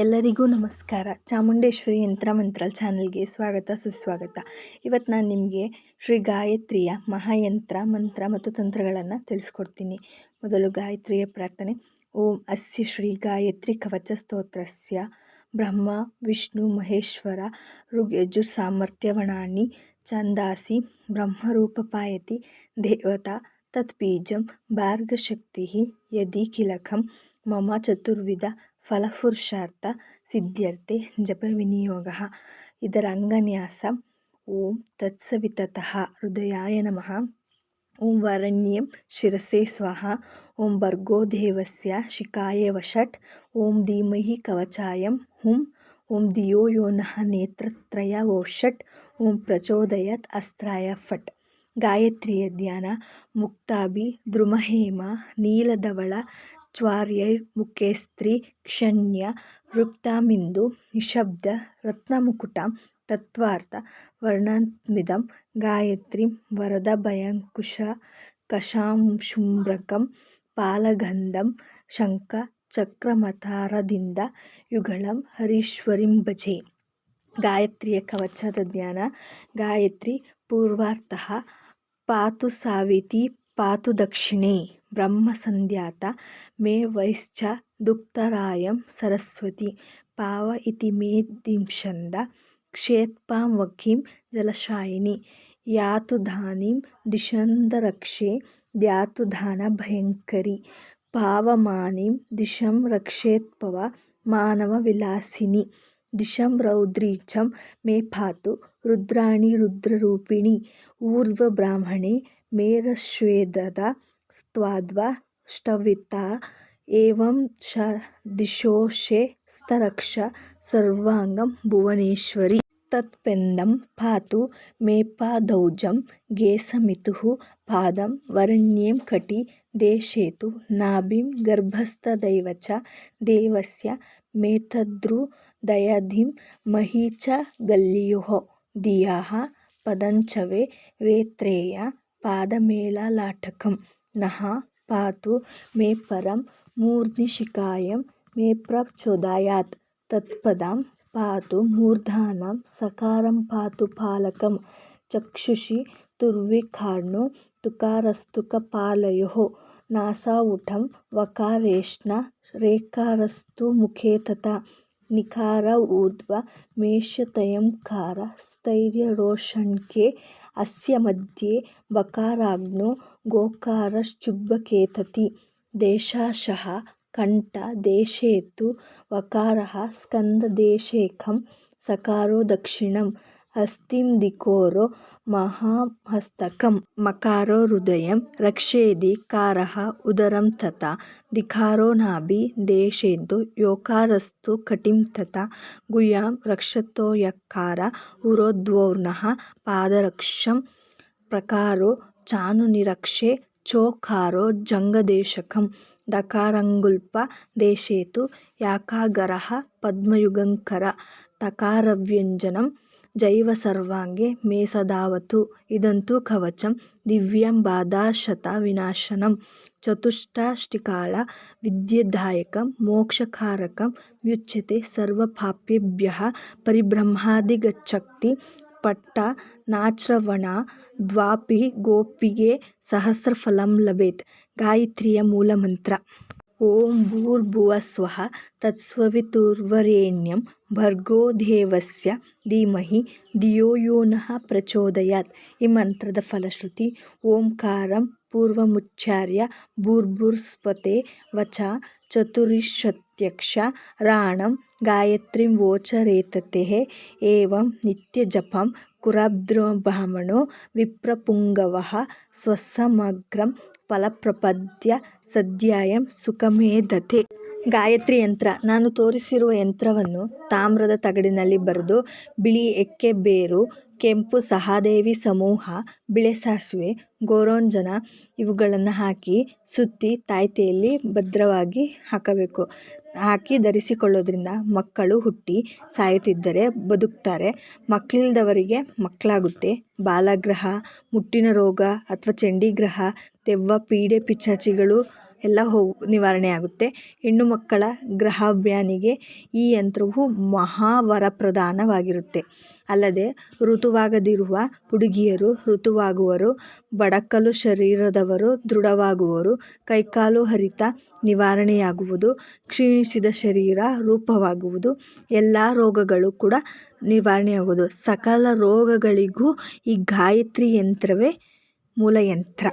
ಎಲ್ಲರಿಗೂ ನಮಸ್ಕಾರ. ಚಾಮುಂಡೇಶ್ವರಿ ಯಂತ್ರ ಮಂತ್ರ ಚಾನಲ್ಗೆ ಸ್ವಾಗತ, ಸುಸ್ವಾಗತ. ಇವತ್ತು ನಾನು ನಿಮಗೆ ಶ್ರೀ ಗಾಯತ್ರಿಯ ಮಹಾಯಂತ್ರ, ಮಂತ್ರ ಮತ್ತು ತಂತ್ರಗಳನ್ನು ತಿಳಿಸ್ಕೊಡ್ತೀನಿ. ಮೊದಲು ಗಾಯತ್ರಿಯ ಪ್ರಾರ್ಥನೆ. ಓಂ ಅಸ್ಯ ಶ್ರೀ ಗಾಯತ್ರಿ ಕವಚ ಸ್ತೋತ್ರಸ್ಯ. ಬ್ರಹ್ಮ, ವಿಷ್ಣು, ಮಹೇಶ್ವರ, ಋಗ್ಯಜು, ಸಾಮರ್ಥ್ಯವಣಾನಿ, ಛಂದಾಸಿ ಬ್ರಹ್ಮರೂಪಪಾಯತಿ ದೇವತಾ, ತತ್ಬೀಜಂ ಭಾರ್ಗಶಕ್ತಿ ಯದಿ ಕಿಲಕಂ ಮಮ ಚತುರ್ವಿಧ ಫಲಪುರುಷಾರ್ಥ ಸಿದ್ಧ್ಯರ್ಥೆ ವಿನಿಯೋಗ ಇದರ ಅಂಗನ್ಯಾಸ, ಓಂ ತತ್ಸವಿತತಃ ಹೃದಯಾಯ ನಮಃ. ಓಂ ವರಣ್ಯಂ ಶಿರಸೆ ಸ್ವಹ. ಓಂ ಭರ್ಗೋ ದೇವಸ್ಯ ಶಿಖಾಯ ವಷಟ್. ಓಂ ಧೀಮಹಿ ಕವಚಾಯಂ ಹುಂ. ಓಂ ಧಿಯೋ ಯೋ ನಃ ನೇತ್ರತ್ರಯ ಓಷಟ್ ಓಂ ಪ್ರಚೋದಯತ್ ಅಸ್ತ್ರಾಯ ಫಟ್. ಗಾಯತ್ರಿಯ ಧ್ಯಾನ ಮುಕ್ತಾಭಿ ದ್ರುಮಹೇಮ ನೀಲಧವಳ ಮುಖೇಸ್ತ್ರಿ ಕ್ಷಣ್ಯ ವೃಕ್ತಾಮಿಂದು ನಿಶಬ್ದ ರತ್ನಮುಕುಟ ತತ್ವಾರ್ಥ ವರ್ಣಾತ್ಮಿದಂ ಗಾಯತ್ರಿ ವರದ ಭಯಂಕುಶ ಕಷಾಂಶುಂಬ್ರಕಂ ಪಾಲಗಂಧಂ ಶಂಖ ಚಕ್ರಮತಾರದಿಂದ ಯುಗಳಂ ಹರೀಶ್ವರಿಂ ಭಜೆ. ಗಾಯತ್ರಿಯ ಕವಚದ ಜ್ಞಾನ ಗಾಯತ್ರಿ ಪೂರ್ವಾರ್ಥ ಪಾತು ಸಾವಿತಿ ಪಾತು ದಕ್ಷಿಣೆ. ब्रह्मसन्ध्याता मे वैश्च दुग्धरायं सरस्वती। पाव इति मे दिंशन्द क्षेत्पां वखीं जलशायिनि। यातु धानीं दिशन्दरक्षे द्यातु धानभयङ्करी पावमानीं दिशं रक्षेत्पव मानवविलासिनि। दिशं रौद्रीचं मे पातु रुद्राणि रुद्ररूपिणि। ऊर्ध्वब्राह्मणे मेरश्वेददा स्त्वाद्वा ष्टविता एवं च दिशोषेस्तरक्षा सर्वाङ्गं भुवनेश्वरि तत्पेन्दं पातु मेपादौजं गेसमितुः पादं वरण्यं कटि देशेतु नाभिं गर्भस्थदैव च देवस्य मेतद्रुदयधिं मही च गल्लियोः धियाः पदञ्चवे वेत्रेय पादमेलालाटकम् नहा पातु मे परम मूर्ध्निशिखायां मे प्रचोदयात। तत्पदां पातु मूर्धा सकारं पातु पालकं चक्षुषि दुर्विखाणु तुकारस्तुकपालयोः। नासावुटं वकारेष्ण रेकारस्तु मुखे तथा ನಿಖಾರ, ಊರ್ಧ್ವ ಮೇಷತಯಂಕಾರ ಸ್ಥೈರ್ಯರೋಷಣ್ಕೆ ಅಸ್ಯ ಮಧ್ಯೆ ಬಕಾರಾಗ್ನೋ ಗೋಕಾರಶ್ಚುಬ್ಬಕೇತತಿ ದೇಶಾಶಃ ಕಂಠ, ದೇಶೇತು ವಕಾರः ಸ್ಕಂದದೇಶೇಖಂ ಸಕಾರೋ, ದಕ್ಷಿಣಂ హస్తిందికోరో మహాహస్తకం మకారో హృదయం రక్షేది కారః ఉదరం తథ దిఖారో నాభి దేశేందు యోకారస్తు కటిం తథ తథా రక్షతో రక్షతోయకార ఉరోద్వోర్ణ పాదరక్షం ప్రకారో చాను నిరక్షే చోకారో జంగదేశకం. దకారంగుల్ప దేశేతు యాకాగర పద్మయుగంకర తకారవ్యంజనం ಜೈವ ಸರ್ವಾಂಗೆ ಮೇಸದಾವತು, ಇದಂತು ಕವಚಂ, ದಿವ್ಯಂ ಬಾಧಾಶತ ವಿನಾಶನಂ, ಚತುಷ್ಟಾಷ್ಟಿಕಾಳ ವಿದ್ಯೆದಾಯಕಂ, ಮೋಕ್ಷಕಾರಕಂ ಮ್ಯುಚ್ಯತೆ ಸರ್ವಪಾಪೇಭ್ಯಃ ಪರಿಬ್ರಹ್ಮಾದಿಗಚ್ಚಕ್ತಿ ಪಟ್ಟ, ನಾಚ್ರವಣ, ದ್ವಾಪಿ, ಗೋಪಿಗೆ ಸಹಸ್ರಫಲಂ ಲಭೇತ್, ಗಾಯತ್ರಿಯ ಮೂಲಮಂತ್ರ. ಓಂ ಭೂರ್ಭುವಸ್ವಃ ತತ್ಸವಿತುರ್ವರೆಣ್ಯಂ ಭರ್ಗೋ ದೇವಸ್ಯ ಧೀಮಹಿ ಧಿಯೋ ಯೋ ನಃ ಪ್ರಚೋದಯಾತ್ ಈ ಮಂತ್ರದ ಫಲಶ್ರುತಿ ಓಂಕಾರಂ ಪೂರ್ವಮುಚ್ಚಾರ್ಯ ಭೂರ್ಭುರ್ಸ್ಪತೆ ವಚ ಚತುರಿಶತ್ಯಕ್ಷ ರಾಣಂ ಗಾಯತ್ರಿಂ ವೋಚರೇತತೆ ಏವಂ ನಿತ್ಯಜಪಂ ಕುರಬ್ರಹ್ಮಣೋ ವಿಪ್ರಪುಂಗವಃ ಸ್ವಸಮಗ್ರಂ ಫಲಪ್ರಪದ್ಯ ಸದ್ಯಾಯಂ ಸುಖಮೇಧತೆ ಗಾಯತ್ರಿ ಯಂತ್ರ. ನಾನು ತೋರಿಸಿರುವ ಯಂತ್ರವನ್ನು ತಾಮ್ರದ ತಗಡಿನಲ್ಲಿ ಬರೆದು, ಬಿಳಿ ಎಕ್ಕೆ ಬೇರು, ಕೆಂಪು ಸಹಾದೇವಿ ಸಮೂಹ, ಬಿಳೆ ಸಾಸಿವೆ, ಗೋರೋಂಜನ ಇವುಗಳನ್ನು ಹಾಕಿ ಸುತ್ತಿ ತಾಯ್ತೆಯಲ್ಲಿ ಭದ್ರವಾಗಿ ಹಾಕಬೇಕು. ಹಾಕಿ ಧರಿಸಿಕೊಳ್ಳೋದ್ರಿಂದ ಮಕ್ಕಳು ಹುಟ್ಟಿ ಸಾಯುತ್ತಿದ್ದರೆ ಬದುಕ್ತಾರೆ. ಮಕ್ಕಳಿಲ್ಲದವರಿಗೆ ಮಕ್ಕಳಾಗುತ್ತೆ. ಬಾಲಗ್ರಹ, ಮುಟ್ಟಿನ ರೋಗ ಅಥವಾ ಚಂಡಿಗ್ರಹ ದೆವ್ವ ಪೀಡೆ ಪಿಚಾಚಿಗಳು ಎಲ್ಲ ಹೋಗು ನಿವಾರಣೆಯಾಗುತ್ತೆ. ಹೆಣ್ಣು ಮಕ್ಕಳ ಗ್ರಹಾಭ್ಯಾನಿಗೆ ಈ ಯಂತ್ರವು ಮಹಾ ವರಪ್ರಧಾನವಾಗಿರುತ್ತೆ ಅಲ್ಲದೆ, ಋತುವಾಗದಿರುವ ಹುಡುಗಿಯರು ಋತುವಾಗುವರು ಬಡಕಲು ಶರೀರದವರು ದೃಢವಾಗುವರು ಕೈಕಾಲು ಹರಿತ ನಿವಾರಣೆಯಾಗುವುದು, ಕ್ಷೀಣಿಸಿದ ಶರೀರ ರೂಪವಾಗುವುದು, ಎಲ್ಲ ರೋಗಗಳು ಕೂಡ ನಿವಾರಣೆಯಾಗುವುದು. ಸಕಲ ರೋಗಗಳಿಗೂ ಈ ಗಾಯತ್ರಿ ಯಂತ್ರವೇ ಮೂಲ ಯಂತ್ರ.